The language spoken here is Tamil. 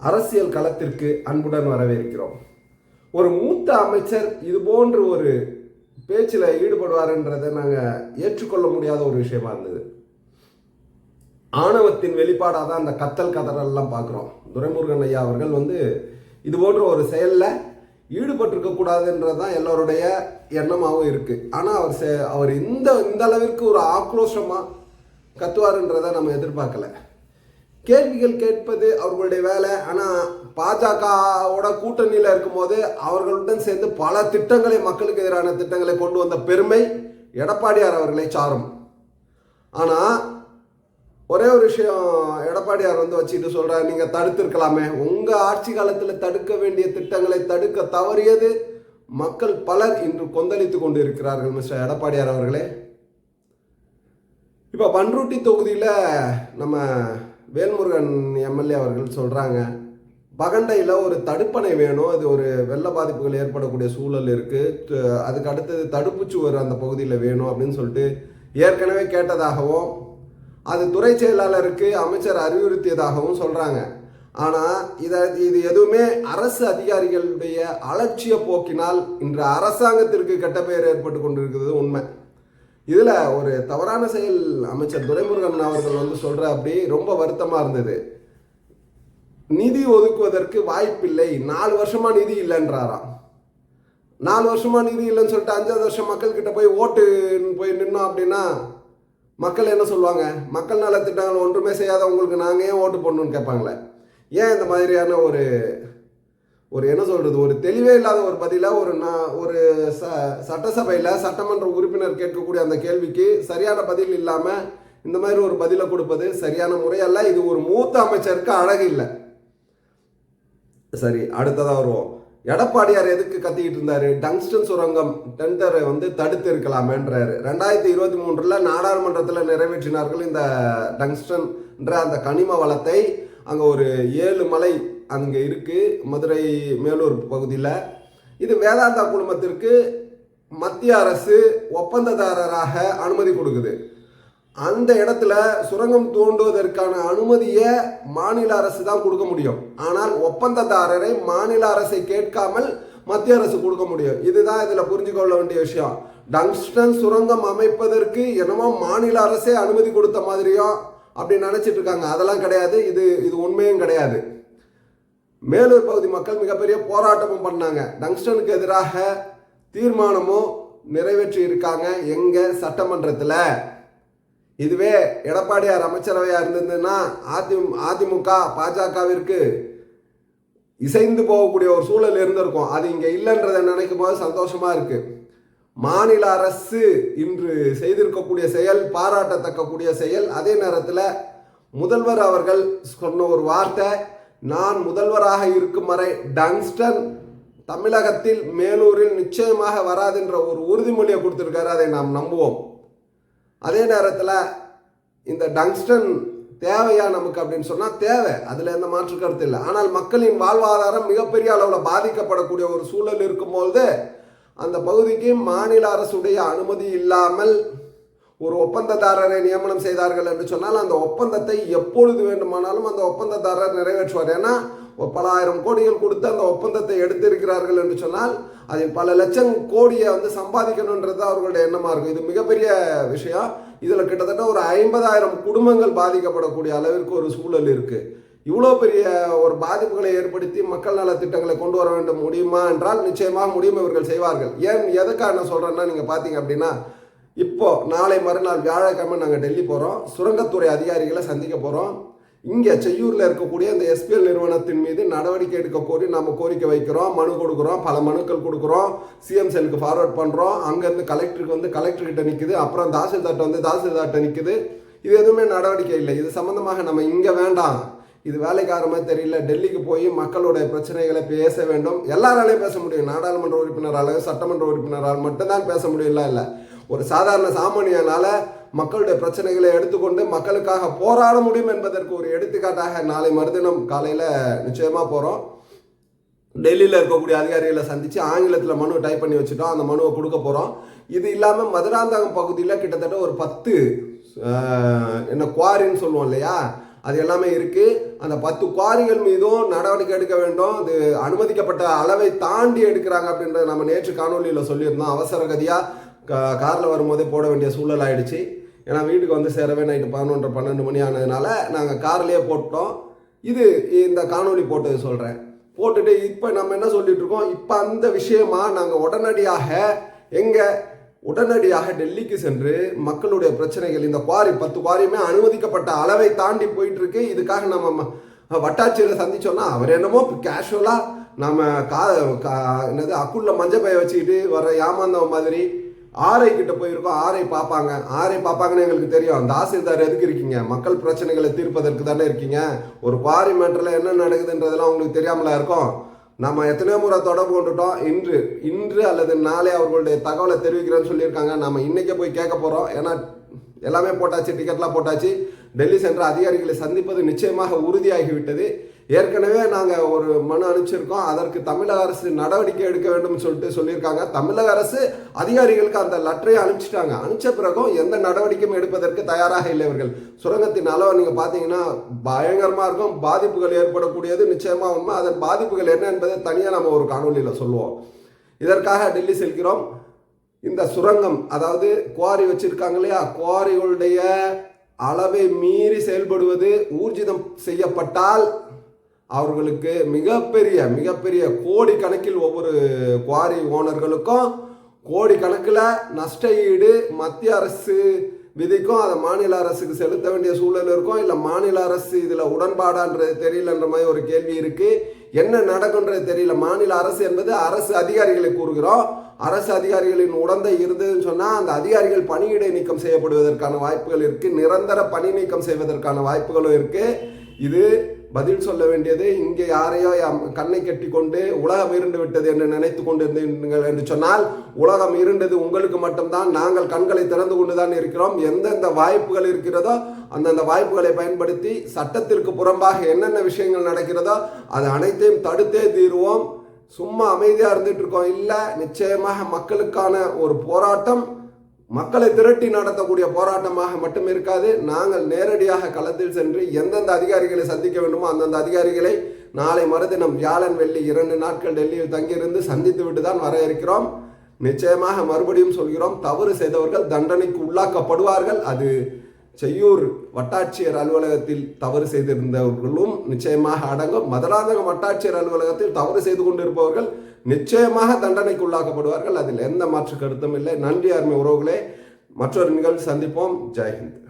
அரசியல் களத்திற்கு அன்புடன் வரவேற்கிறோம். ஒரு மூத்த அமைச்சர் இது போன்ற ஒரு பேச்சில் ஈடுபடுவார்ன்றதை நாங்கள் ஏற்றுக்கொள்ள முடியாத ஒரு விஷயமா இருந்தது. ஆணவத்தின் வெளிப்பாடாக தான் அந்த கத்தல் கதறெல்லாம் பார்க்குறோம். துரைமுருகன் ஐயா அவர்கள் வந்து இது போன்ற ஒரு செயலில் ஈடுபட்டிருக்க கூடாதுன்றது தான் எல்லோருடைய எண்ணமாகவும் இருக்குது ஆனால் அவர் செ அவர் இந்த இந்த அளவிற்கு ஒரு ஆக்ரோஷமாக கத்துவாருன்றதை நம்ம எதிர்பார்க்கல. கேள்விகள் கேட்பது அவர்களுடைய வேலை. ஆனால் பாஜகவோட கூட்டணியில் இருக்கும்போது அவர்களுடன் சேர்ந்து பல திட்டங்களை மக்களுக்கு எதிரான திட்டங்களை கொண்டு வந்த பெருமை எடப்பாடியார் அவர்களை சாரும். ஆனால் ஒரே ஒரு விஷயம் எடப்பாடியார் வந்து வச்சுட்டு சொல்கிறார் நீங்கள் தடுத்திருக்கலாமே. உங்கள் ஆட்சி காலத்தில் தடுக்க வேண்டிய திட்டங்களை தடுக்க தவறியது மக்கள் பலர் இன்று கொந்தளித்து கொண்டு இருக்கிறார்கள் மிஸ்டர் எடப்பாடியார் அவர்களே. இப்போ பன்ருட்டி தொகுதியில் நம்ம வேல்முருகன் எம்எல்ஏ அவர்கள் சொல்கிறாங்க பகண்டையில் ஒரு தடுப்பணை வேணும். அது ஒரு வெள்ள பாதிப்புகள் ஏற்படக்கூடிய சூழல் இருக்குது அதுக்கு அடுத்தது தடுப்புச்சுவர் அந்த பகுதியில் வேணும். அப்படின்னு சொல்லிட்டு ஏற்கனவே கேட்டதாகவும் அது துறை செயலாளருக்கு அமைச்சர் அறிவுறுத்தியதாகவும் சொல்கிறாங்க ஆனால் இதை இது எதுவுமே அரசு அதிகாரிகளுடைய அலட்சிய போக்கினால் இன்று அரசாங்கத்திற்கு கெட்ட பெயர் ஏற்பட்டு கொண்டிருக்கிறது உண்மை. இதில் ஒரு தவறான செயல் அமைச்சர் துரைமுருகன் அவர்கள் வந்து சொல்கிற அப்படி ரொம்ப வருத்தமாக இருந்தது. நிதி ஒதுக்குவதற்கு வாய்ப்பில்லை. நாலு வருஷமாக நிதி இல்லைன்றாராம். நாலு வருஷமாக நிதி இல்லைன்னு சொல்லிட்டு அஞ்சாவது வருஷம் மக்கள்கிட்ட போய் ஓட்டு போய் நின்னோம் அப்படின்னா மக்கள் என்ன சொல்லுவாங்க? மக்கள் நலத்திட்டங்கள் ஒன்றுமே செய்யாதவங்களுக்கு நாங்கள் ஏன் ஓட்டு போடணும்னு கேட்பாங்களே? ஏன் இந்த மாதிரியான ஒரு ஒரு என்ன சொல்கிறது ஒரு தெளிவே இல்லாத ஒரு பதிலாக ஒரு நான் ஒரு ச சட்டசபையில் சட்டமன்ற உறுப்பினர் கேட்கக்கூடிய அந்த கேள்விக்கு சரியான பதில் இல்லாமல் இந்த மாதிரி ஒரு பதிலை கொடுப்பது சரியான முறையல்ல. இது ஒரு மூத்த அமைச்சருக்கு அழகு இல்லை. சரி அடுத்ததாக வருவோம். எடப்பாடியார் எதுக்கு கத்திக்கிட்டு இருந்தாரு? டங்ஸ்டன் சுரங்கம் டெண்டரை வந்து தடுத்து இருக்கலாமேன்றாரு. ரெண்டாயிரத்தி இருபத்தி மூன்றில் நாடாளுமன்றத்தில் நிறைவேற்றினார்கள் இந்த டங்ஸ்டன்ன்ற அந்த கனிம வளத்தை. அங்கே ஒரு ஏழு மலை அங்கே இருக்குது மதுரை மேலூர் பகுதியில். இது வேதாந்தா குழுமத்திற்கு மத்திய அரசு ஒப்பந்ததாரராக அனுமதி கொடுக்குது. அந்த இடத்துல சுரங்கம் தோண்டுவதற்கான அனுமதியை மாநில அரசு தான் கொடுக்க முடியும். ஆனால் ஒப்பந்ததாரரை மாநில அரசை கேட்காமல் மத்திய அரசு கொடுக்க முடியும். இதுதான் இதில் புரிஞ்சுக்கொள்ள வேண்டிய விஷயம். டங்ஸ்டன் சுரங்கம் அமைப்பதற்கு என்னமோ மாநில அரசே அனுமதி கொடுத்த மாதிரியும் அப்படி நினச்சிட்டு இருக்காங்க. அதெல்லாம் கிடையாது. இது இது உண்மையும் கிடையாது. மேலூர் பகுதி மக்கள் மிகப்பெரிய போராட்டமும் பண்ணாங்க. டங்ஸ்டனுக்கு எதிராக தீர்மானமும் நிறைவேற்றி இருக்காங்க எங்க சட்டமன்றத்தில். இதுவே எடப்பாடியார் அமைச்சரவையாக இருந்ததுன்னா அதி அதிமுக பாஜகவிற்கு இசைந்து போகக்கூடிய ஒரு சூழல் இருந்திருக்கும். அது இங்கே இல்லைன்றதை நினைக்கும் போது சந்தோஷமாக இருக்குது மாநில அரசு இன்று செய்திருக்கக்கூடிய செயல் பாராட்டத்தக்கக்கூடிய செயல். அதே நேரத்தில் முதல்வர் அவர்கள் சொன்ன ஒரு வார்த்தை நான் முதல்வராக இருக்கும் வரை டங்ஸ்டன் தமிழகத்தில் மேலூரில் நிச்சயமாக வராதுன்ற ஒரு உறுதிமொழியை கொடுத்துருக்காரு. அதை நாம் நம்புவோம். அதே நேரத்தில் இந்த டங்ஸ்டன் தேவையா நமக்கு அப்படின்னு சொன்னால் தேவை. அதில் எந்த மாற்று கருத்து இல்லை. ஆனால் மக்களின் வாழ்வாதாரம் மிகப்பெரிய அளவில் பாதிக்கப்படக்கூடிய ஒரு சூழல் இருக்கும்போது அந்த பகுதிக்கு மாநில அரசுடைய அனுமதி இல்லாமல் ஒரு ஒப்பந்ததாரரை நியமனம் செய்தார்கள் என்று சொன்னால் அந்த ஒப்பந்தத்தை எப்பொழுது வேண்டுமானாலும் அந்த ஒப்பந்ததாரர் நிறைவேற்றுவார். ஏன்னா பலாயிரம் பல ஆயிரம் கோடிகள் கொடுத்து அந்த ஒப்பந்தத்தை எடுத்திருக்கிறார்கள் என்று சொன்னால் அதில் பல லட்சம் கோடியை வந்து சம்பாதிக்கணுன்றது அவர்களுடைய எண்ணமாக இருக்கும். இது மிகப்பெரிய விஷயம். இதில் கிட்டத்தட்ட ஒரு ஐம்பதாயிரம் குடும்பங்கள் பாதிக்கப்படக்கூடிய அளவிற்கு ஒரு சூழல் இருக்குது இவ்வளோ பெரிய ஒரு பாதிப்புகளை ஏற்படுத்தி மக்கள் நல திட்டங்களை கொண்டு வர வேண்டும் முடியுமா என்றால் நிச்சயமாக முடியும் இவர்கள் செய்வார்கள். ஏன் எதுக்காக நான் சொல்கிறேன்னா நீங்கள் பார்த்தீங்க அப்படின்னா இப்போ நாளை மறுநாள் வியாழக்கிழமை நாங்கள் டெல்லி போகிறோம் சுரங்கத்துறை அதிகாரிகளை சந்திக்க போகிறோம் இங்கே செய்யூரில் இருக்கக்கூடிய இந்த எஸ்பிஎல் நிறுவனத்தின் மீது நடவடிக்கை எடுக்க கோரி நம்ம கோரிக்கை வைக்கிறோம். மனு கொடுக்குறோம். பல மனுக்கள் கொடுக்குறோம். சிஎம் செல்லுக்கு ஃபார்வர்ட் பண்ணுறோம் அங்கேருந்து கலெக்டருக்கு வந்து கலெக்டர்கிட்ட நிற்குது அப்புறம் தாசில்தார்ட்ட வந்து தாசில்தார்ட்ட நிற்குது இது எதுவுமே நடவடிக்கை இல்லை. இது சம்மந்தமாக நம்ம இங்கே வேண்டாம். இது வேலைக்காரமே தெரியல. டெல்லிக்கு போய் மக்களுடைய பிரச்சனைகளை பேச வேண்டும். எல்லாராலையும் பேச முடியும். நாடாளுமன்ற உறுப்பினரால் சட்டமன்ற உறுப்பினரால் மட்டும்தான் பேச முடியல இல்லை. ஒரு சாதாரண சாமானியனால மக்களுடைய பிரச்சனைகளை எடுத்துக்கொண்டு மக்களுக்காக போராட முடியும் என்பதற்கு ஒரு எடுத்துக்காட்டாக நாளை மறுதினம் காலையில் நிச்சயமாக போகிறோம் டெல்லியில் இருக்கக்கூடிய அதிகாரிகளை சந்தித்து ஆங்கிலத்தில் மனு டைப் பண்ணி வச்சுட்டோம். அந்த மனுவை கொடுக்க போகிறோம் இது இல்லாமல் மதுராந்தகம் பகுதியில் கிட்டத்தட்ட ஒரு பத்து என்ன குவாரின்னு சொல்லுவோம் இல்லையா? அது எல்லாமே இருக்குது அந்த பத்து குவாரிகள் மீதும் நடவடிக்கை எடுக்க வேண்டும். அது அனுமதிக்கப்பட்ட அளவை தாண்டி எடுக்கிறாங்க அப்படின்றத நம்ம நேற்று காணொலியில் சொல்லியிருந்தோம். அவசர கதியாக காரில் வரும்போதே போட வேண்டிய சூழல் ஆயிடுச்சு. ஏன்னா வீட்டுக்கு வந்து சேரவே நைட்டு பதினொன்றரை பன்னெண்டு மணி ஆனதுனால நாங்கள் கார்லேயே போட்டோம். இது இந்த காணொலி போட்டது சொல்கிறேன் போட்டுட்டு இப்போ நம்ம என்ன சொல்லிட்டு இருக்கோம்? இப்போ அந்த விஷயமா நாங்கள் உடனடியாக எங்கள் உடனடியாக டெல்லிக்கு சென்று மக்களுடைய பிரச்சனைகள் இந்த குவாரி பத்து குவாரியுமே அனுமதிக்கப்பட்ட அளவை தாண்டி போயிட்டு இருக்கு இதுக்காக நம்ம ம- வட்டாட்சியரை சந்திச்சோன்னா அவர் என்னமோ கேஷுவலாக நம்ம கா கா- என்னது அக்குள்ள மஞ்சள் பைய வச்சுக்கிட்டு வர ஏமாந்தவன் மாதிரி ஆரை கிட்ட போயிருக்கோம். ஆரை பார்ப்பாங்க. ஆரை பார்ப்பாங்கன்னு எங்களுக்கு தெரியும். தாசில்தார் எதுக்கு இருக்கீங்க? மக்கள் பிரச்சனைகளை தீர்ப்பதற்கு தானே இருக்கீங்க. ஒரு குவாரி மேட்டரில் என்ன நடக்குதுன்றதெல்லாம் உங்களுக்கு தெரியாமலா இருக்கும்? நம்ம எத்தனையோ முறை தொடர்பு கொண்டுட்டோம். இன்று இன்று அல்லது நாளை அவர்களுடைய தகவலை தெரிவிக்கிறேன்னு சொல்லியிருக்காங்க. நம்ம இன்றைக்கே போய் கேட்க போகிறோம் ஏன்னா எல்லாமே போட்டாச்சு டிக்கெட்லாம் போட்டாச்சு. டெல்லி சென்ற அதிகாரிகளை சந்திப்பது நிச்சயமாக உறுதியாகிவிட்டது. ஏற்கனவே நாங்கள் ஒரு மனு அனுப்பிச்சிருக்கோம். அதற்கு தமிழக அரசு நடவடிக்கை எடுக்க வேண்டும்னு சொல்லிட்டு சொல்லியிருக்காங்க. தமிழக அரசு அதிகாரிகளுக்கு அந்த லெட்டரை அனுப்பிச்சிட்டாங்க. அனுப்பிச்ச பிறகும் எந்த நடவடிக்கையும் எடுப்பதற்கு தயாராக இல்லை இவர்கள் சுரங்கத்தின் அளவு நீங்கள் பார்த்தீங்கன்னா பயங்கரமாக இருக்கும். பாதிப்புகள் ஏற்படக்கூடியது நிச்சயமாக உண்மை. அதன் பாதிப்புகள் என்ன என்பதை தனியாக நம்ம ஒரு காணொலியில் சொல்லுவோம். இதற்காக டெல்லி செல்கிறோம். இந்த சுரங்கம் அதாவது குவாரி வச்சிருக்காங்க இல்லையா? குவாரிகளுடைய அளவை மீறி செயல்படுவது ஊர்ஜிதம் செய்யப்பட்டால் அவர்களுக்கு மிகப்பெரிய மிகப்பெரிய கோடி கணக்கில் ஒவ்வொரு குவாரி ஓனர்களுக்கும் கோடி கணக்கில் நஷ்ட ஈடு மத்திய அரசு விதிக்கும் அதை மாநில அரசுக்கு செலுத்த வேண்டிய சூழல் இருக்கும். இல்லை மாநில அரசு இதில் உடன்பாடான்றது தெரியலன்ற மாதிரி ஒரு கேள்வி இருக்குது என்ன நடக்குன்றது தெரியல. மாநில அரசு என்பது அரசு அதிகாரிகளை கூறுகிறோம். அரசு அதிகாரிகளின் உடந்தை இருந்ததுன்னு சொன்னால் அந்த அதிகாரிகள் பணியிடை நீக்கம் செய்யப்படுவதற்கான வாய்ப்புகள் இருக்குது நிரந்தர பணி நீக்கம் செய்வதற்கான வாய்ப்புகளும் இருக்குது இது பதில் சொல்ல வேண்டியது இங்கே யாரையோ கண்ணை கட்டி கொண்டு உலகம் இருண்டு விட்டது என்று நினைத்து கொண்டிருந்தீர்கள் என்று சொன்னால் உலகம் இருண்டது உங்களுக்கு மட்டும்தான் நாங்கள் கண்களை திறந்து கொண்டுதான் இருக்கிறோம். எந்தெந்த வாய்ப்புகள் இருக்கிறதோ அந்தந்த வாய்ப்புகளை பயன்படுத்தி சட்டத்திற்கு புறம்பாக என்னென்ன விஷயங்கள் நடக்கிறதோ அது அனைத்தையும் தடுத்தே தீருவோம். சும்மா அமைதியாக இருந்துட்டு இருக்கோம். இல்லை நிச்சயமாக மக்களுக்கான ஒரு போராட்டம் மக்களை திரட்டி நடத்தக்கூடிய போராட்டமாக மட்டும் இருக்காது. நாங்கள் நேரடியாக களத்தில் சென்று எந்தெந்த அதிகாரிகளை சந்திக்க வேண்டுமோ அந்தந்த அதிகாரிகளை நாளை மறுதினம் வியாழன் வெள்ளி இரண்டு நாட்கள் டெல்லியில் தங்கியிருந்து சந்தித்து விட்டு தான் வர இருக்கிறோம் நிச்சயமாக மறுபடியும் சொல்கிறோம் தவறு செய்தவர்கள் தண்டனைக்கு உள்ளாக்கப்படுவார்கள். அது செய்யூர் வட்டாட்சியர் அலுவலகத்தில் தவறு செய்திருந்தவர்களும் நிச்சயமாக அடங்கும். மதுராந்தகம் வட்டாட்சியர் அலுவலகத்தில் தவறு செய்து கொண்டிருப்பவர்கள் நிச்சயமாக தண்டனைக்கு உள்ளாக்கப்படுவார்கள் அதில் எந்த மாற்று கருத்தும் இல்லை. நன்றி அருமை உறவுகளே. மற்றொரு நிகழ்வு சந்திப்போம். ஜெய்ஹிந்த்.